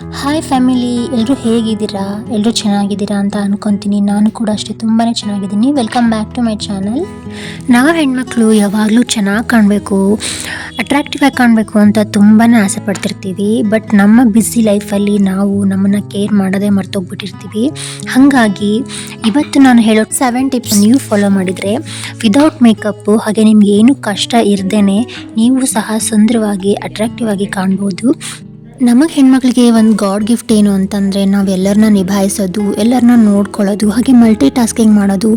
Hi family ಎಲ್ಲರೂ ಹೇಗಿದ್ದೀರಾ? ಎಲ್ಲರೂ ಚೆನ್ನಾಗಿದ್ದೀರಾ ಅಂತ ಅನ್ಕೊತೀನಿ. ನಾನು ಕೂಡ ಅಷ್ಟೇ ತುಂಬಾ ಚೆನ್ನಾಗಿದ್ದೀನಿ. Welcome back to my channel ನಾವು ಹೆಣ್ಮಕ್ಳು ಯಾವಾಗಲೂ ಚೆನ್ನಾಗಿ ಕಾಣಬೇಕು ಅಟ್ರಾಕ್ಟಿವ್ ಆಗಿ ಕಾಣಬೇಕು ಅಂತ ತುಂಬಾ ಆಸೆ ಪಡ್ತಿರ್ತೀವಿ. ಬಟ್ ನಮ್ಮ ಬ್ಯುಸಿ ಲೈಫಲ್ಲಿ ನಾವು ನಮ್ಮನ್ನು ಕೇರ್ ಮಾಡೋದೇ ಮರ್ತೋಗ್ಬಿಟ್ಟಿರ್ತೀವಿ. ಹಾಗಾಗಿ ಇವತ್ತು ನಾನು ಹೇಳೋ ಸೆವೆನ್ ಟಿಪ್ಸ್ ನೀವು ಫಾಲೋ ಮಾಡಿದರೆ ವಿದೌಟ್ ಮೇಕಪ್ಪು ಹಾಗೆ ನಿಮ್ಗೆ ಏನು ಕಷ್ಟ ಇರದೇನೆ, ನೀವು ಸಹ ಸುಂದರವಾಗಿ ಅಟ್ರಾಕ್ಟಿವ್ ಆಗಿ ಕಾಣ್ಬೋದು. ನಮಗೆ ಹೆಣ್ಮಕ್ಳಿಗೆ ಒಂದು ಗಾಡ್ ಗಿಫ್ಟ್ ಏನು ಅಂತಂದರೆ ನಾವು ಎಲ್ಲರನ್ನ ನಿಭಾಯಿಸೋದು ಎಲ್ಲರನ್ನ ನೋಡ್ಕೊಳ್ಳೋದು, ಹಾಗೆ ಮಲ್ಟಿ ಟಾಸ್ಕಿಂಗ್ ಮಾಡೋದು,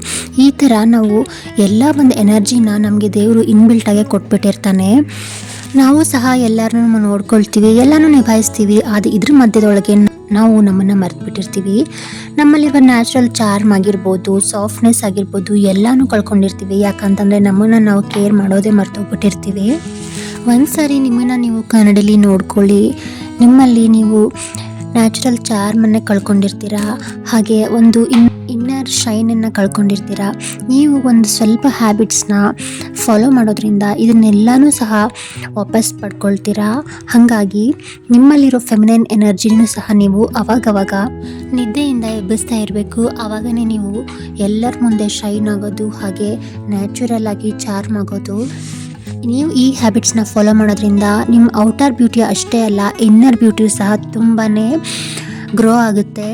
ಈ ಥರ ನಾವು ಎಲ್ಲ ಒಂದು ಎನರ್ಜಿನ ನಮಗೆ ದೇವರು ಇನ್ಬಿಲ್ಟಾಗೆ ಕೊಟ್ಬಿಟ್ಟಿರ್ತಾನೆ. ನಾವು ಸಹ ಎಲ್ಲರನ್ನೂ ನೋಡ್ಕೊಳ್ತೀವಿ, ಎಲ್ಲನೂ ನಿಭಾಯಿಸ್ತೀವಿ ಅದು ಇದ್ರ ಮಧ್ಯದೊಳಗೆ ನಾವು ನಮ್ಮನ್ನು ಮರೆತುಬಿಟ್ಟಿರ್ತೀವಿ. ನಮ್ಮಲ್ಲಿರುವ ನ್ಯಾಚುರಲ್ ಚಾರ್ಮ್ ಆಗಿರ್ಬೋದು ಸಾಫ್ಟ್ನೆಸ್ ಆಗಿರ್ಬೋದು, ಎಲ್ಲನೂ ಕಳ್ಕೊಂಡಿರ್ತೀವಿ. ಯಾಕಂತಂದರೆ ನಮ್ಮನ್ನು ನಾವು ಕೇರ್ ಮಾಡೋದೇ ಮರೆತೋಗ್ಬಿಟ್ಟಿರ್ತೀವಿ. ಒಂದು ಸಾರಿ ನಿಮ್ಮನ್ನು ನೀವು ಕನ್ನಡಲ್ಲಿ ನೋಡ್ಕೊಳ್ಳಿ. ನಿಮ್ಮಲ್ಲಿ ನೀವು ನ್ಯಾಚುರಲ್ ಚಾರ್ಮನ್ನು ಕಳ್ಕೊಂಡಿರ್ತೀರಾ? ಹಾಗೆ ಒಂದು ಇನ್ ಇನ್ನರ್ ಶೈನನ್ನು ಕಳ್ಕೊಂಡಿರ್ತೀರಾ? ನೀವು ಒಂದು ಸ್ವಲ್ಪ ಹ್ಯಾಬಿಟ್ಸ್ನ ಫಾಲೋ ಮಾಡೋದ್ರಿಂದ ಇದನ್ನೆಲ್ಲನೂ ಸಹ ವಾಪಸ್ ಪಡ್ಕೊಳ್ತೀರಾ? ಹಾಗಾಗಿ ನಿಮ್ಮಲ್ಲಿರೋ ಫೆಮಿನೈನ್ ಎನರ್ಜಿನೂ ಸಹ ನೀವು ಅವಾಗವಾಗ ನಿದ್ದೆಯಿಂದ ಎಬ್ಬಿಸ್ತಾ ಇರಬೇಕು. ಆವಾಗನೇ ನೀವು ಎಲ್ಲರ ಮುಂದೆ ಶೈನ್ ಆಗೋದು, ಹಾಗೆ ನ್ಯಾಚುರಲ್ ಆಗಿ ಚಾರ್ಮ್ ಆಗೋದು. ನೀವು ಈ ಹ್ಯಾಬಿಟ್ಸ್ನ ಫಾಲೋ ಮಾಡೋದ್ರಿಂದ ನಿಮ್ಮ ಔಟರ್ ಬ್ಯೂಟಿ ಅಷ್ಟೇ ಅಲ್ಲ ಇನ್ನರ್ ಬ್ಯೂಟಿ ಸಹ ತುಂಬಾ ಗ್ರೋ ಆಗುತ್ತೆ.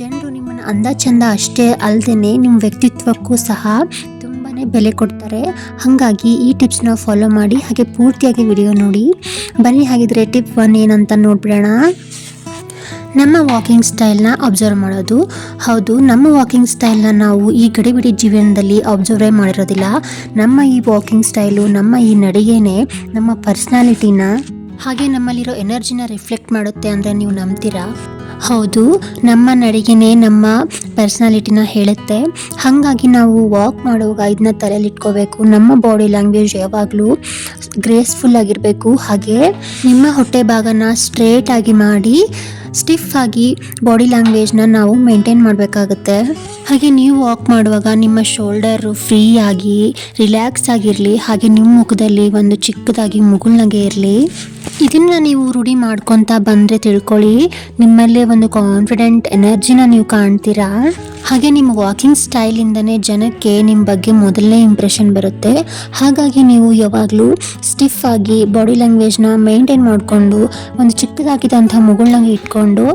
ಜನರು ನಿಮ್ಮನ್ನು ಅಂದ ಚಂದ ಅಷ್ಟೇ ಅಲ್ಲದೆ ನಿಮ್ಮ ವ್ಯಕ್ತಿತ್ವಕ್ಕೂ ಸಹ ತುಂಬಾ ಬೆಲೆ ಕೊಡ್ತಾರೆ. ಹಾಗಾಗಿ ಈ ಟಿಪ್ಸ್ನ ಫಾಲೋ ಮಾಡಿ, ಹಾಗೆ ಪೂರ್ತಿಯಾಗಿ ವಿಡಿಯೋ ನೋಡಿ. ಬನ್ನಿ ಹಾಗಿದ್ರೆ ಟಿಪ್ ಒನ್ ಏನಂತ ನೋಡ್ಬಿಡೋಣ. ನಮ್ಮ ವಾಕಿಂಗ್ ಸ್ಟೈಲ್ನ ಅಬ್ಸರ್ವ್ ಮಾಡೋದು. ಹೌದು, ನಮ್ಮ ವಾಕಿಂಗ್ ಸ್ಟೈಲ್ನ ನಾವು ಈ ಗಡಿಬಿಡಿ ಜೀವನದಲ್ಲಿ ಅಬ್ಸರ್ವೇ ಮಾಡಿರೋದಿಲ್ಲ. ನಮ್ಮ ಈ ವಾಕಿಂಗ್ ಸ್ಟೈಲು ನಮ್ಮ ಈ ನಡಿಗೆನೇ, ನಮ್ಮ ಪರ್ಸ್ನಾಲಿಟಿನ ಹಾಗೆ ನಮ್ಮಲ್ಲಿರೋ ಎನರ್ಜಿನ ರಿಫ್ಲೆಕ್ಟ್ ಮಾಡುತ್ತೆ ಅಂದರೆ ನೀವು ನಂಬ್ತೀರಾ? ಹೌದು, ನಮ್ಮ ನಡಿಗೆನೇ, ನಮ್ಮ ಪರ್ಸ್ನಾಲಿಟಿನ ಹೇಳುತ್ತೆ. ಹಾಗಾಗಿ ನಾವು ವಾಕ್ ಮಾಡುವಾಗ ಇದನ್ನ ತಲೆಯಲ್ಲಿ ಇಟ್ಕೋಬೇಕು. ನಮ್ಮ ಬಾಡಿ ಲ್ಯಾಂಗ್ವೇಜ್ ಯಾವಾಗಲೂ ಗ್ರೇಸ್ಫುಲ್ ಆಗಿರಬೇಕು. ಹಾಗೆ ನಿಮ್ಮ ಹೊಟ್ಟೆ ಭಾಗನ ಸ್ಟ್ರೇಟ್ ಆಗಿ ಮಾಡಿ ಸ್ಟಿಫ್ ಆಗಿ ಬಾಡಿ ಲ್ಯಾಂಗ್ವೇಜ್ನ ನಾವು ಮೇಂಟೈನ್ ಮಾಡಬೇಕಾಗುತ್ತೆ. ಹಾಗೆ ನೀವು ವಾಕ್ ಮಾಡುವಾಗ ನಿಮ್ಮ ಶೋಲ್ಡರು ಫ್ರೀ ಆಗಿ ರಿಲ್ಯಾಕ್ಸ್ ಆಗಿರಲಿ, ಹಾಗೆ ನಿಮ್ಮ ಮುಖದಲ್ಲಿ ಒಂದು ಚಿಕ್ಕದಾಗಿ ಮುಗುಳ್ನಗೆ ಇರಲಿ. ಇದನ್ನು ನೀವು ರೂಢಿ ಮಾಡ್ಕೊತಾ ಬಂದರೆ ತಿಳ್ಕೊಳ್ಳಿ, ನಿಮ್ಮಲ್ಲೇ ಒಂದು ಕಾನ್ಫಿಡೆಂಟ್ ಎನರ್ಜಿನ ನೀವು ಕಾಣ್ತೀರಾ? ಹಾಗೆ ನಿಮ್ಮ ವಾಕಿಂಗ್ ಸ್ಟೈಲಿಂದನೇ ಜನಕ್ಕೆ ನಿಮ್ಮ ಬಗ್ಗೆ ಮೊದಲನೇ ಇಂಪ್ರೆಷನ್ ಬರುತ್ತೆ. ಹಾಗಾಗಿ ನೀವು ಯಾವಾಗಲೂ ಸ್ಟಿಫ್ ಆಗಿ ಬಾಡಿ ಲ್ಯಾಂಗ್ವೇಜ್ನ ಮೇಂಟೈನ್ ಮಾಡಿಕೊಂಡು ಒಂದು ಚಿಕ್ಕದಾಗಿದ್ದಂಥ ಮುಗುಳ್ನಗೆ ಇಟ್ಕೊಂಡು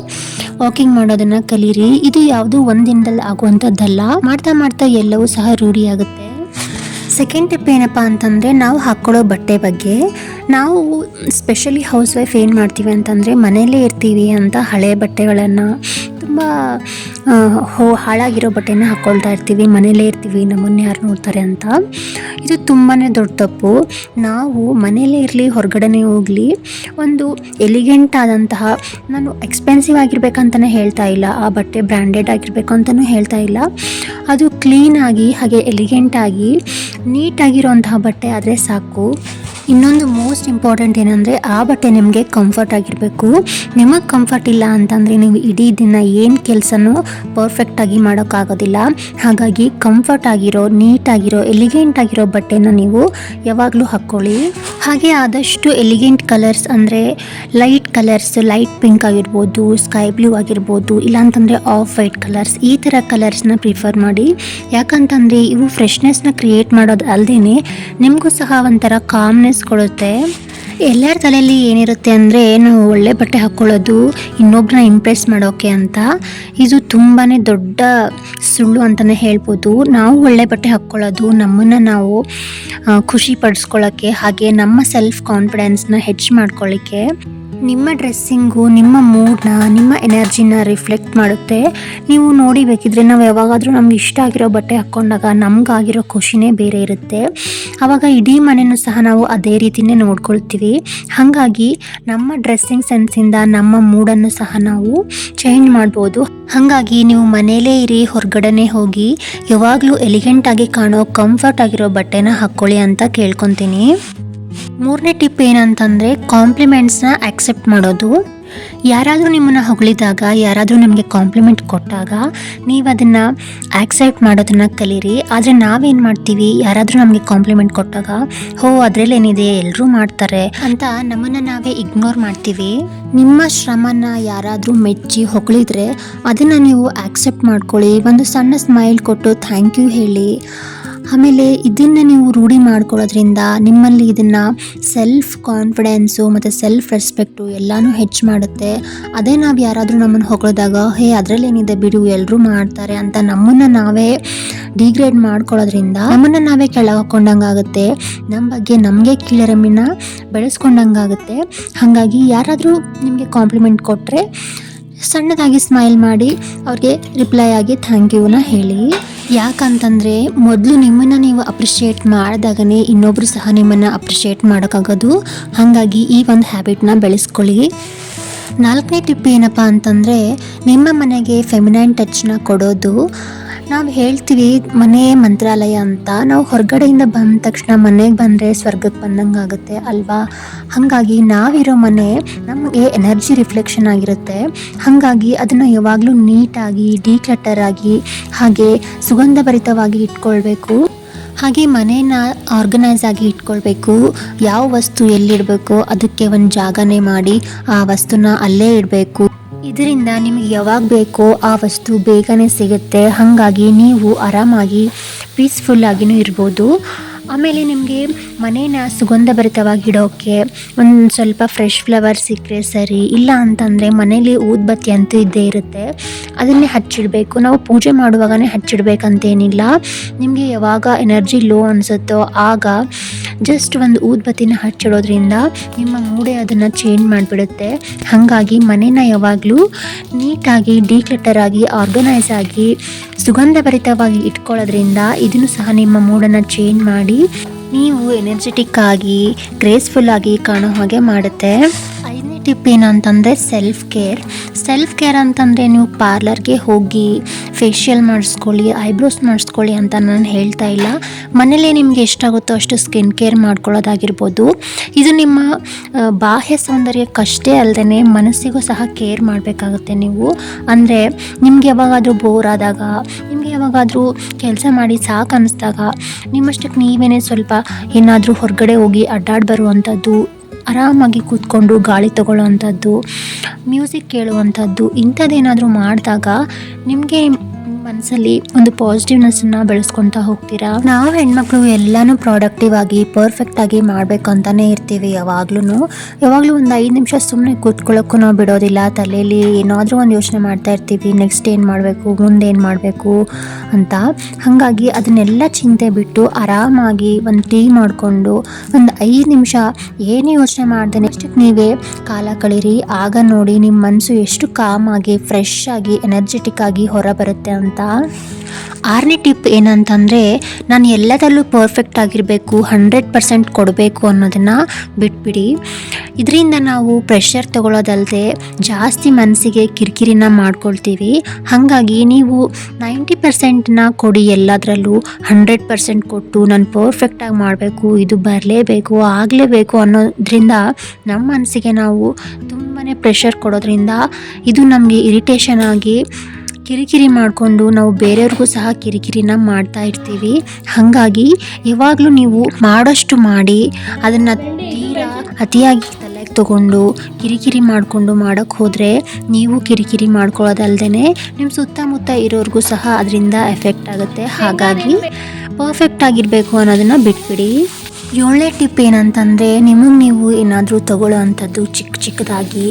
ವಾಕಿಂಗ್ ಮಾಡೋದನ್ನು ಕಲೀರಿ. ಇದು ಯಾವುದು ಒಂದು ದಿನದಲ್ಲಿ ಆಗುವಂಥದ್ದಲ್ಲ. ಮಾಡ್ತಾ ಮಾಡ್ತಾ ಎಲ್ಲವೂ ಸಹ ರೂಢಿಯಾಗುತ್ತೆ. ಸೆಕೆಂಡ್ ಟಿಪ್ ಏನಪ್ಪ ಅಂತಂದರೆ ನಾವು ಹಾಕ್ಕೊಳ್ಳೋ ಬಟ್ಟೆ ಬಗ್ಗೆ, ನಾವು ಸ್ಪೆಷಲಿ ಹೌಸ್ ವೈಫ್ ಏನು ಮಾಡ್ತೀವಿ ಅಂತಂದರೆ ಮನೆಯಲ್ಲೇ ಇರ್ತೀವಿ ಅಂತ ಹಳೆ ಬಟ್ಟೆಗಳನ್ನು, ತುಂಬ ಹೋ, ಹಾಳಾಗಿರೋ ಬಟ್ಟೆನ ಹಾಕ್ಕೊಳ್ತಾ ಇರ್ತೀವಿ, ಮನೆಯಲ್ಲೇ ಇರ್ತೀವಿ, ನಮ್ಮನ್ನು ಯಾರು ನೋಡ್ತಾರೆ ಅಂತ. ಇದು ತುಂಬಾ ದೊಡ್ಡ ತಪ್ಪು. ನಾವು ಮನೆಯಲ್ಲೇ ಇರಲಿ, ಹೊರಗಡೆನೇ ಹೋಗಲಿ, ಒಂದು ಎಲಿಗೆಂಟ್ ಆದಂತಹ, ನಾನು ಎಕ್ಸ್ಪೆನ್ಸಿವ್ ಆಗಿರ್ಬೇಕಂತಲೇ ಹೇಳ್ತಾ ಇಲ್ಲ, ಆ ಬಟ್ಟೆ ಬ್ರ್ಯಾಂಡೆಡ್ ಆಗಿರಬೇಕು ಅಂತಲೂ ಹೇಳ್ತಾ ಇಲ್ಲ. ಅದು ಕ್ಲೀನಾಗಿ ಹಾಗೆ ಎಲಿಗೆಂಟಾಗಿ ನೀಟಾಗಿರೋಂತಹ ಬಟ್ಟೆ ಆದರೆ ಸಾಕು. ಇನ್ನೊಂದು ಮೋಸ್ಟ್ ಇಂಪಾರ್ಟೆಂಟ್ ಏನಂದರೆ ಆ ಬಟ್ಟೆ ನಿಮಗೆ ಕಂಫರ್ಟ್ ಆಗಿರಬೇಕು. ನಿಮಗೆ ಕಂಫರ್ಟ್ ಇಲ್ಲ ಅಂತಂದರೆ ನೀವು ಇಡೀ ದಿನ ಏನು ಕೆಲಸನೂ ಪರ್ಫೆಕ್ಟಾಗಿ ಮಾಡೋಕ್ಕಾಗೋದಿಲ್ಲ. ಹಾಗಾಗಿ ಕಂಫರ್ಟ್ ಆಗಿರೋ ನೀಟಾಗಿರೋ ಎಲಿಗೆಂಟ್ ಆಗಿರೋ ಬಟ್ಟೆನ ನೀವು ಯಾವಾಗಲೂ ಹಾಕ್ಕೊಳ್ಳಿ. ಹಾಗೆ ಆದಷ್ಟು ಎಲಿಗೆಂಟ್ ಕಲರ್ಸ್ ಅಂದರೆ ಲೈಟ್ ಕಲರ್ಸ್ ಲೈಟ್ ಪಿಂಕ್ ಆಗಿರ್ಬೋದು ಸ್ಕೈ ಬ್ಲೂ ಆಗಿರ್ಬೋದು, ಇಲ್ಲಾಂತಂದರೆ ಆಫ್ ವೈಟ್ ಕಲರ್ಸ್ ಈ ಥರ ಕಲರ್ಸ್ನ ಪ್ರಿಫರ್ ಮಾಡಿ. ಯಾಕಂತಂದರೆ ಇವು ಫ್ರೆಶ್ನೆಸ್ನ ಕ್ರಿಯೇಟ್ ಮಾಡೋದು ಅಲ್ಲದೇ ನಿಮಗೂ ಸಹ ಒಂಥರ ಕಾಮ್ನೆಸ್ ಕೊಡುತ್ತೆ. ಎಲ್ಲರ ತಲೆಯಲ್ಲಿ ಏನಿರುತ್ತೆ ಅಂದರೆ ನಾವು ಒಳ್ಳೆ ಬಟ್ಟೆ ಹಾಕ್ಕೊಳ್ಳೋದು ಇನ್ನೊಬ್ಬರನ್ನ ಇಂಪ್ರೆಸ್ ಮಾಡೋಕೆ ಅಂತ. ಇದು ತುಂಬಾ ದೊಡ್ಡ ಸುಳ್ಳು ಅಂತಲೇ ಹೇಳ್ಬೋದು. ನಾವು ಒಳ್ಳೆ ಬಟ್ಟೆ ಹಾಕ್ಕೊಳ್ಳೋದು ನಮ್ಮನ್ನು ನಾವು ಖುಷಿ ಪಡಿಸ್ಕೊಳ್ಳೋಕ್ಕೆ ಹಾಗೆ ನಮ್ಮ ಸೆಲ್ಫ್ ಕಾನ್ಫಿಡೆನ್ಸ್ನ ಹೆಚ್ಚು ಮಾಡ್ಕೊಳ್ಳಿಕ್ಕೆ ನಿಮ್ಮ ಡ್ರೆಸ್ಸಿಂಗು, ನಿಮ್ಮ ಮೂಡ್ನ ನಿಮ್ಮ ಎನರ್ಜಿನ ರಿಫ್ಲೆಕ್ಟ್ ಮಾಡುತ್ತೆ. ನೀವು ನೋಡಿ ಬೇಕಿದ್ರೆ ನಾವು ಯಾವಾಗಾದರೂ ನಮ್ಗೆ ಇಷ್ಟ ಆಗಿರೋ ಬಟ್ಟೆ ಹಾಕ್ಕೊಂಡಾಗ ನಮಗಾಗಿರೋ ಖುಷಿನೇ ಬೇರೆ ಇರುತ್ತೆ. ಆವಾಗ ಇಡೀ ಮನೆಯೂ ಸಹ ನಾವು ಅದೇ ರೀತಿನೇ ನೋಡ್ಕೊಳ್ತೀವಿ. ಹಾಗಾಗಿ ನಮ್ಮ ಡ್ರೆಸ್ಸಿಂಗ್ ಸೆನ್ಸಿಂದ ನಮ್ಮ ಮೂಡನ್ನು ಸಹ ನಾವು ಚೇಂಜ್ ಮಾಡ್ಬೋದು. ಹಾಗಾಗಿ ನೀವು ಮನೆಯಲ್ಲೇ ಇರಿ, ಹೊರಗಡೆನೇ ಹೋಗಿ, ಯಾವಾಗಲೂ ಎಲಿಗೆಂಟಾಗಿ ಕಾಣೋ ಕಂಫರ್ಟ್ ಆಗಿರೋ ಬಟ್ಟೆನ ಹಾಕ್ಕೊಳ್ಳಿ ಅಂತ ಕೇಳ್ಕೊತೀನಿ. ಮೂರನೇ ಟಿಪ್ ಏನಂತಂದರೆ ಕಾಂಪ್ಲಿಮೆಂಟ್ಸ್ನ ಆಕ್ಸೆಪ್ಟ್ ಮಾಡೋದು. ಯಾರಾದರೂ ನಿಮ್ಮನ್ನು ಹೊಗಳಿದಾಗ, ಯಾರಾದರೂ ನಿಮಗೆ ಕಾಂಪ್ಲಿಮೆಂಟ್ ಕೊಟ್ಟಾಗ ನೀವು ಅದನ್ನು ಆಕ್ಸೆಪ್ಟ್ ಮಾಡೋದನ್ನು ಕಲೀರಿ. ಆದರೆ ನಾವೇನು ಮಾಡ್ತೀವಿ? ಯಾರಾದರೂ ನಮಗೆ ಕಾಂಪ್ಲಿಮೆಂಟ್ ಕೊಟ್ಟಾಗ, ಹೋ, ಅದರಲ್ಲೇನಿದೆ? ಎಲ್ಲರೂ ಮಾಡ್ತಾರೆ. ಅಂತ ನಮ್ಮನ್ನು ನಾವೇ ಇಗ್ನೋರ್ ಮಾಡ್ತೀವಿ. ನಿಮ್ಮ ಶ್ರಮನ ಯಾರಾದರೂ ಮೆಚ್ಚಿ ಹೊಗಳಿದ್ರೆ, ಅದನ್ನು ನೀವು ಆಕ್ಸೆಪ್ಟ್ ಮಾಡ್ಕೊಳ್ಳಿ. ಒಂದು ಸಣ್ಣ ಸ್ಮೈಲ್ ಕೊಟ್ಟು ಥ್ಯಾಂಕ್ ಯು ಹೇಳಿ. ಆಮೇಲೆ ಇದನ್ನು ನೀವು ರೂಢಿ ಮಾಡ್ಕೊಳ್ಳೋದ್ರಿಂದ ನಿಮ್ಮಲ್ಲಿ ಇದನ್ನು ಸೆಲ್ಫ್ ಕಾನ್ಫಿಡೆನ್ಸು ಮತ್ತು ಸೆಲ್ಫ್ ರೆಸ್ಪೆಕ್ಟು ಎಲ್ಲನೂ ಹೆಚ್ಚು ಮಾಡುತ್ತೆ. ಅದೇ ನಾವು ಯಾರಾದರೂ ನಮ್ಮನ್ನು ಹೊಗಳಿದಾಗ, ಹೇ, ಅದರಲ್ಲೇನಿದೆ ಬಿಡು ಎಲ್ಲರೂ ಮಾಡ್ತಾರೆ ಅಂತ ನಮ್ಮನ್ನು ನಾವೇ ಡಿಗ್ರೇಡ್ ಮಾಡ್ಕೊಳ್ಳೋದ್ರಿಂದ ನಮ್ಮನ್ನು ನಾವೇ ಕೆಳಗಾಕೊಂಡಂಗಾಗುತ್ತೆ ನಮ್ಮ ಬಗ್ಗೆ ನಮಗೆ ಕೀಳರಮಿನ ಬೆಳೆಸ್ಕೊಂಡಂಗಾಗುತ್ತೆ ಹಾಗಾಗಿ ಯಾರಾದರೂ ನಿಮಗೆ ಕಾಂಪ್ಲಿಮೆಂಟ್ ಕೊಟ್ಟರೆ ಸಣ್ಣದಾಗಿ ಸ್ಮೈಲ್ ಮಾಡಿ ಅವ್ರಿಗೆ ರಿಪ್ಲೈ ಆಗಿ ಥ್ಯಾಂಕ್ ಯೂನ ಹೇಳಿ. ಯಾಕಂತಂದರೆ ಮೊದಲು ನಿಮ್ಮನ್ನು ನೀವು ಅಪ್ರಿಷಿಯೇಟ್ ಮಾಡಿದಾಗನೇ ಇನ್ನೊಬ್ಬರು ಸಹ ನಿಮ್ಮನ್ನು ಅಪ್ರಿಷಿಯೇಟ್ ಮಾಡೋಕ್ಕಾಗೋದು. ಹಾಗಾಗಿ ಈ ಒಂದು ಹ್ಯಾಬಿಟ್ನ ಬೆಳೆಸ್ಕೊಳ್ಳಿ. ನಾಲ್ಕನೇ ಟಿಪ್ ಏನಪ್ಪ ಅಂತಂದರೆ ನಿಮ್ಮ ಮನೆಗೆ ಫೆಮಿನೈನ್ ಟಚ್ನ ಕೊಡೋದು. ನಾವು ಹೇಳ್ತೀವಿ, ಮನೆ ಮಂತ್ರಾಲಯ ಅಂತ. ನಾವು ಹೊರಗಡೆಯಿಂದ ಬಂದ ತಕ್ಷಣ ಮನೆಗೆ ಬಂದರೆ ಸ್ವರ್ಗಕ್ಕೆ ಬಂದಂಗೆ ಆಗುತ್ತೆ ಅಲ್ವಾ? ಹಾಗಾಗಿ ನಾವಿರೋ ಮನೆ ನಮಗೆ ಎನರ್ಜಿ ರಿಫ್ಲೆಕ್ಷನ್ ಆಗಿರುತ್ತೆ. ಹಾಗಾಗಿ ಅದನ್ನು ಯಾವಾಗಲೂ ನೀಟಾಗಿ, ಡಿಕ್ಲಟರ್ ಆಗಿ, ಹಾಗೆ ಸುಗಂಧಭರಿತವಾಗಿ ಇಟ್ಕೊಳ್ಬೇಕು. ಹಾಗೆ ಮನೇನ ಆರ್ಗನೈಸ್ ಆಗಿ ಇಟ್ಕೊಳ್ಬೇಕು. ಯಾವ ವಸ್ತು ಎಲ್ಲಿಡಬೇಕು ಅದಕ್ಕೆ ಒಂದು ಜಾಗನೇ ಮಾಡಿ ಆ ವಸ್ತುನ ಅಲ್ಲೇ ಇಡಬೇಕು. ಇದರಿಂದ ನಿಮಗೆ ಯಾವಾಗ ಬೇಕೋ ಆ ವಸ್ತು ಬೇಗನೆ ಸಿಗುತ್ತೆ. ಹಾಗಾಗಿ ನೀವು ಆರಾಮಾಗಿ ಪೀಸ್ಫುಲ್ಲಾಗಿಯೂ ಇರ್ಬೋದು. ಆಮೇಲೆ ನಿಮಗೆ ಮನೇನ ಸುಗಂಧಭರಿತವಾಗಿ ಇಡೋಕ್ಕೆ ಒಂದು ಸ್ವಲ್ಪ ಫ್ರೆಶ್ ಫ್ಲವರ್ ಸಿಕ್ಕರೆ ಸರಿ. ಇಲ್ಲ ಅಂತಂದರೆ ಮನೇಲಿ ಊದ್ಬತ್ತಿ ಅಂತೂ ಇದ್ದೇ ಇರುತ್ತೆ. ಅದನ್ನೇ ಹಚ್ಚಿಡಬೇಕು. ನಾವು ಪೂಜೆ ಮಾಡುವಾಗನೇ ಹಚ್ಚಿಡ್ಬೇಕಂತೇನಿಲ್ಲ. ನಿಮಗೆ ಯಾವಾಗ ಎನರ್ಜಿ ಲೋ ಅನಿಸುತ್ತೋ ಆಗ ಜಸ್ಟ್ ಒಂದು ಊದ್ಬತ್ತಿನ ಹಚ್ಚಿಡೋದ್ರಿಂದ ನಿಮ್ಮ ಮೂಡೆ ಅದನ್ನು ಚೇಂಜ್ ಮಾಡಿಬಿಡುತ್ತೆ. ಹಾಗಾಗಿ ಮನೇನ ಯಾವಾಗಲೂ ನೀಟಾಗಿ ಡಿಕ್ಲಟರ್ ಆಗಿ ಆರ್ಗನೈಸ್ ಆಗಿ, ಸುಗಂಧಭರಿತವಾಗಿ ಇಟ್ಕೊಳ್ಳೋದ್ರಿಂದ ಇದನ್ನು ಸಹ ನಿಮ್ಮ ಮೂಡನ್ನು ಚೇಂಜ್ ಮಾಡಿ ನೀವು ಎನರ್ಜೆಟಿಕ್ ಆಗಿ ಗ್ರೇಸ್ಫುಲ್ ಆಗಿ ಕಾಣೋ ಹಾಗೆ ಮಾಡುತ್ತೆ. ಟಿಪ್ ಏನಂತಂದರೆ ಸೆಲ್ಫ್ ಕೇರ್ ಸೆಲ್ಫ್ ಕೇರ್ ಅಂತಂದರೆ ನೀವು ಪಾರ್ಲರ್ಗೆ ಹೋಗಿ ಫೇಶಿಯಲ್ ಮಾಡಿಸ್ಕೊಳ್ಳಿ ಐಬ್ರೋಸ್ ಮಾಡಿಸ್ಕೊಳ್ಳಿ ಅಂತ ನಾನು ಹೇಳ್ತಾ ಇಲ್ಲ. ಮನೇಲೇ ನಿಮಗೆ ಎಷ್ಟಾಗುತ್ತೋ ಅಷ್ಟು ಸ್ಕಿನ್ ಕೇರ್ ಮಾಡ್ಕೊಳ್ಳೋದಾಗಿರ್ಬೋದು. ಇದು ನಿಮ್ಮ ಬಾಹ್ಯ ಸೌಂದರ್ಯಕ್ಕಷ್ಟೇ ಅಲ್ಲದೆ ಮನಸ್ಸಿಗೂ ಸಹ ಕೇರ್ ಮಾಡಬೇಕಾಗುತ್ತೆ ನೀವು. ಅಂದರೆ ನಿಮ್ಗೆ ಯಾವಾಗಾದರೂ ಬೋರ್ ಆದಾಗ, ನಿಮಗೆ ಯಾವಾಗಾದರೂ ಕೆಲಸ ಮಾಡಿ ಸಾಕು ಅನ್ನಿಸ್ದಾಗ ನಿಮ್ಮಷ್ಟಕ್ಕೆ ನೀವೇನೇ ಸ್ವಲ್ಪ ಏನಾದರೂ ಹೊರಗಡೆ ಹೋಗಿ ಅಡ್ಡಾಡಿ ಬರುವಂಥದ್ದು ಆರಾಮಾಗಿ ಕೂತ್ಕೊಂಡು ಗಾಳಿ ತಗೊಳ್ಳೋವಂಥದ್ದು ಮ್ಯೂಸಿಕ್ ಕೇಳುವಂಥದ್ದು ಇಂಥದ್ದೇನಾದರೂ ಮಾಡಿದಾಗ ನಿಮಗೆ ಮನಸ್ಸಲ್ಲಿ ಒಂದು ಪಾಸಿಟಿವ್ನೆಸ್ ಅನ್ನ ಬೆಳೆಸ್ಕೊಂತ ಹೋಗ್ತೀರಾ? ನಾವು ಹೆಣ್ಮಕ್ಳು ಎಲ್ಲಾನು ಪ್ರಾಡಕ್ಟಿವ್ ಆಗಿ ಪರ್ಫೆಕ್ಟ್ ಆಗಿ ಮಾಡಬೇಕು ಅಂತಾನೆ ಇರ್ತೀವಿ ಯಾವಾಗ್ಲೂ ಯಾವಾಗಲೂ ಒಂದು ಐದು ನಿಮಿಷ ಸುಮ್ಮನೆ ಕೂತ್ಕೊಳ್ಳೋಕ್ಕೂ ನಾವು ಬಿಡೋದಿಲ್ಲ. ತಲೆಯಲ್ಲಿ ಏನಾದರೂ ಒಂದು ಯೋಚನೆ ಮಾಡ್ತಾ ಇರ್ತೀವಿ. ನೆಕ್ಸ್ಟ್ ಏನು ಮಾಡಬೇಕು? ಮುಂದೆ ಏನು ಮಾಡಬೇಕು? ಅಂತ. ಹಾಗಾಗಿ ಅದನ್ನೆಲ್ಲ ಚಿಂತೆ ಬಿಟ್ಟು ಆರಾಮಾಗಿ ಒಂದು ಟೀ ಮಾಡಿಕೊಂಡು ಒಂದು ಐದು ನಿಮಿಷ ಏನೇ ಯೋಚನೆ ಮಾಡ್ದೆ ನೆಕ್ಸ್ಟ್ ನೀವೇ ಕಾಲ ಕಳೀರಿ. ಆಗ ನೋಡಿ ನಿಮ್ಮ ಮನಸ್ಸು ಎಷ್ಟು ಕಾಮ್ ಆಗಿ ಫ್ರೆಶ್ ಆಗಿ ಎನರ್ಜೆಟಿಕ್ ಆಗಿ ಹೊರ ಬರುತ್ತೆ ಅಂತ. ಆರನೇ ಟಿಪ್ ಏನಂತಂದರೆ, ನಾನು ಎಲ್ಲದರಲ್ಲೂ ಪರ್ಫೆಕ್ಟ್ ಆಗಿರಬೇಕು ಹಂಡ್ರೆಡ್ ಪರ್ಸೆಂಟ್ ಕೊಡಬೇಕು ಅನ್ನೋದನ್ನು ಬಿಟ್ಬಿಡಿ. ಇದರಿಂದ ನಾವು ಪ್ರೆಷರ್ ತಗೊಳ್ಳೋದಲ್ಲದೆ ಜಾಸ್ತಿ ಮನಸ್ಸಿಗೆ ಕಿರಿಕಿರಿನ ಮಾಡ್ಕೊಳ್ತೀವಿ. ಹಾಗಾಗಿ ನೀವು ನೈಂಟಿ ಪರ್ಸೆಂಟ್ನ ಕೊಡಿ ಎಲ್ಲದರಲ್ಲೂ ಹಂಡ್ರೆಡ್ ಪರ್ಸೆಂಟ್ ಕೊಟ್ಟು ನಾನು ಪರ್ಫೆಕ್ಟಾಗಿ ಮಾಡಬೇಕು, ಇದು ಬರಲೇಬೇಕು, ಆಗಲೇಬೇಕು ಅನ್ನೋದ್ರಿಂದ ನಮ್ಮ ಮನಸ್ಸಿಗೆ ನಾವು ತುಂಬಾ ಪ್ರೆಷರ್ ಕೊಡೋದ್ರಿಂದ ಇದು ನಮಗೆ ಇರಿಟೇಷನ್ ಆಗಿ ಕಿರಿಕಿರಿ ಮಾಡಿಕೊಂಡು ನಾವು ಬೇರೆಯವ್ರಿಗೂ ಸಹ ಕಿರಿಕಿರಿನ ಮಾಡ್ತಾ ಇರ್ತೀವಿ. ಹಾಗಾಗಿ ಯಾವಾಗಲೂ ನೀವು ಮಾಡೋಷ್ಟು ಮಾಡಿ ಅದನ್ನು ತೀರಾ ಅತಿಯಾಗಿ ತಲೆಗೆ ತಗೊಂಡು ಕಿರಿಕಿರಿ ಮಾಡಿಕೊಂಡು ಮಾಡೋಕ್ಕೆ ಹೋದರೆ ನೀವು ಕಿರಿಕಿರಿ ಮಾಡ್ಕೊಳ್ಳೋದಲ್ದೇ ನಿಮ್ಮ ಸುತ್ತಮುತ್ತ ಇರೋರಿಗೂ ಸಹ ಅದರಿಂದ ಎಫೆಕ್ಟ್ ಆಗುತ್ತೆ. ಹಾಗಾಗಿ ಪರ್ಫೆಕ್ಟ್ ಆಗಿರಬೇಕು ಅನ್ನೋದನ್ನು ಬಿಟ್ಬಿಡಿ. ಏಳನೇ ಟಿಪ್ ಏನಂತಂದರೆ ನಿಮಗೆ ನೀವು ಏನಾದರೂ ತಗೊಳ್ಳೋ ಅಂಥದ್ದು ಚಿಕ್ಕ ಚಿಕ್ಕದಾಗಿ.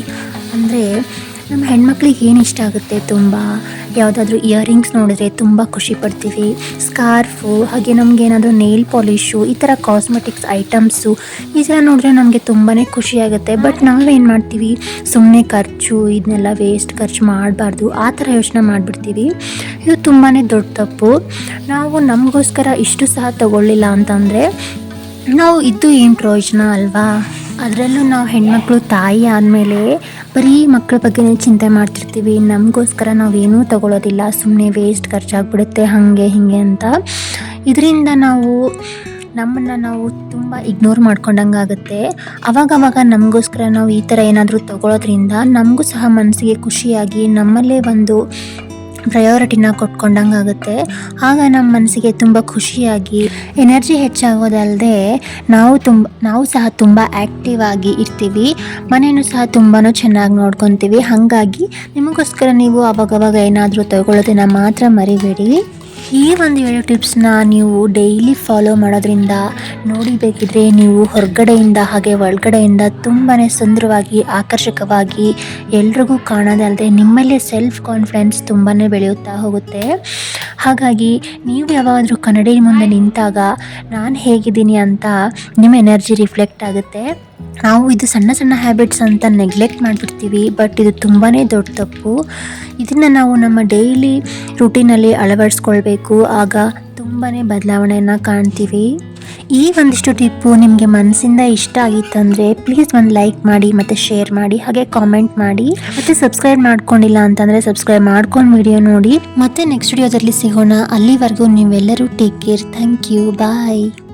ಅಂದರೆ ನಮ್ಮ ಹೆಣ್ಮಕ್ಳಿಗೆ ಏನು ಇಷ್ಟ ಆಗುತ್ತೆ ತುಂಬ? ಯಾವುದಾದ್ರೂ ಇಯರಿಂಗ್ಸ್ ನೋಡಿದ್ರೆ ತುಂಬ ಖುಷಿ ಪಡ್ತೀವಿ. ಸ್ಕಾರ್ಫು ಹಾಗೆ ನಮ್ಗೆ ಏನಾದರೂ ನೇಲ್ ಪಾಲಿಶು ಈ ಥರ ಕಾಸ್ಮೆಟಿಕ್ಸ್ ಐಟಮ್ಸು ಈ ಥರ ನೋಡಿದ್ರೆ ನಮಗೆ ತುಂಬಾ ಖುಷಿ ಆಗುತ್ತೆ. ಬಟ್ ನಾವೇನು ಮಾಡ್ತೀವಿ? ಸುಮ್ಮನೆ ಖರ್ಚು ಇದನ್ನೆಲ್ಲ ವೇಸ್ಟ್ ಖರ್ಚು ಮಾಡಬಾರ್ದು. ಆ ಥರ ಯೋಚನೆ ಮಾಡಿಬಿಡ್ತೀವಿ. ಇದು ತುಂಬಾ ದೊಡ್ಡ ತಪ್ಪು. ನಾವು ನಮಗೋಸ್ಕರ ಇಷ್ಟು ಸಹ ತಗೊಳ್ಳಿಲ್ಲ ಅಂತಂದರೆ, ನಾವು ಇದ್ದು ಏನು ಪ್ರಯೋಜನ ಅಲ್ವಾ? ಅದರಲ್ಲೂ ನಾವು ಹೆಣ್ಮಕ್ಳು ತಾಯಿ ಆದಮೇಲೆ ಬರೀ ಮಕ್ಕಳ ಬಗ್ಗೆನೇ ಚಿಂತೆ ಮಾಡ್ತಿರ್ತೀವಿ. ನಮಗೋಸ್ಕರ ನಾವೇನೂ ತಗೊಳ್ಳೋದಿಲ್ಲ ಸುಮ್ಮನೆ ವೇಸ್ಟ್ ಖರ್ಚಾಗ್ಬಿಡುತ್ತೆ. ಹಾಗೆ, ಹೀಗೆ ಅಂತ. ಇದರಿಂದ ನಾವು ನಮ್ಮನ್ನು ನಾವು ತುಂಬ ಇಗ್ನೋರ್ ಮಾಡ್ಕೊಂಡಂಗೆ ಆಗುತ್ತೆ. ಅವಾಗವಾಗ ನಮಗೋಸ್ಕರ ನಾವು ಈ ಥರ ಏನಾದರೂ ತಗೊಳ್ಳೋದ್ರಿಂದ ನಮಗೂ ಸಹ ಮನಸ್ಸಿಗೆ ಖುಷಿಯಾಗಿ ನಮ್ಮಲ್ಲೇ ಒಂದು ಪ್ರಯಾರಿಟಿನ ಕೊಟ್ಕೊಂಡಂಗೆ ಆಗುತ್ತೆ ಆಗ ನಮ್ಮ ಮನಸ್ಸಿಗೆ ತುಂಬ ಖುಷಿಯಾಗಿ ಎನರ್ಜಿ ಹೆಚ್ಚಾಗೋದಲ್ಲದೆ ನಾವು ತುಂಬ, ನಾವು ಸಹ ತುಂಬ ಆ್ಯಕ್ಟಿವ್ ಆಗಿ ಇರ್ತೀವಿ. ಮನೆಯೂ ಸಹ ತುಂಬಾ ಚೆನ್ನಾಗಿ ನೋಡ್ಕೊತೀವಿ. ಹಾಗಾಗಿ ನಿಮಗೋಸ್ಕರ ನೀವು ಅವಾಗವಾಗ ಏನಾದರೂ ತಗೊಳ್ಳೋದನ್ನು ಮಾತ್ರ ಮರಿಬೇಡಿ. ಈ ಒಂದು ಏಳು ಟಿಪ್ಸ್ನ ನೀವು ಡೈಲಿ ಫಾಲೋ ಮಾಡೋದ್ರಿಂದ ನೋಡಿಬೇಕಿದ್ರೆ ನೀವು ಹೊರಗಡೆಯಿಂದ ಹಾಗೆ ಒಳಗಡೆಯಿಂದ ತುಂಬಾ ಸುಂದರವಾಗಿ, ಆಕರ್ಷಕವಾಗಿ ಎಲ್ರಿಗೂ ಕಾಣೋದಲ್ಲದೆ ನಿಮ್ಮಲ್ಲಿ ಸೆಲ್ಫ್ ಕಾನ್ಫಿಡೆನ್ಸ್ ತುಂಬಾ ಬೆಳೆಯುತ್ತಾ ಹೋಗುತ್ತೆ. ಹಾಗಾಗಿ ನೀವು ಯಾವಾಗಾದರೂ ಕನ್ನಡಿ ಮುಂದೆ ನಿಂತಾಗ ನಾನು ಹೇಗಿದ್ದೀನಿ ಅಂತ ನಿಮ್ಮ ಎನರ್ಜಿ ರಿಫ್ಲೆಕ್ಟ್ ಆಗುತ್ತೆ. ನಾವು ಇದು ಸಣ್ಣ ಸಣ್ಣ ಹ್ಯಾಬಿಟ್ಸ್ ಅಂತ ನೆಗ್ಲೆಕ್ಟ್ ಮಾಡಿಬಿಡ್ತೀವಿ ಬಟ್ ಇದು ತುಂಬಾ ದೊಡ್ಡ ತಪ್ಪು. ಇದನ್ನು ನಾವು ನಮ್ಮ ಡೈಲಿ ರುಟೀನಲ್ಲಿ ಅಳವಡಿಸ್ಕೊಳ್ಬೇಕು. ಆಗ ತುಂಬಾ ಬದಲಾವಣೆಯನ್ನು ಕಾಣ್ತೀವಿ. ಈ ಒಂದಿಷ್ಟು ಟಿಪ್ಪು ನಿಮಗೆ ಮನಸ್ಸಿಂದ ಇಷ್ಟ ಆಗಿತ್ತಂದರೆ ಪ್ಲೀಸ್ ಒಂದು ಲೈಕ್ ಮಾಡಿ, ಮತ್ತು ಶೇರ್ ಮಾಡಿ, ಹಾಗೆ ಕಾಮೆಂಟ್ ಮಾಡಿ. ಮತ್ತು ಸಬ್ಸ್ಕ್ರೈಬ್ ಮಾಡ್ಕೊಂಡಿಲ್ಲ ಅಂತಂದರೆ ಸಬ್ಸ್ಕ್ರೈಬ್ ಮಾಡ್ಕೊಂಡು ವಿಡಿಯೋ ನೋಡಿ. ಮತ್ತೆ ನೆಕ್ಸ್ಟ್ ವಿಡಿಯೋದಲ್ಲಿ ಸಿಗೋಣ. ಅಲ್ಲಿವರೆಗೂ ನೀವೆಲ್ಲರೂ take care thank you bye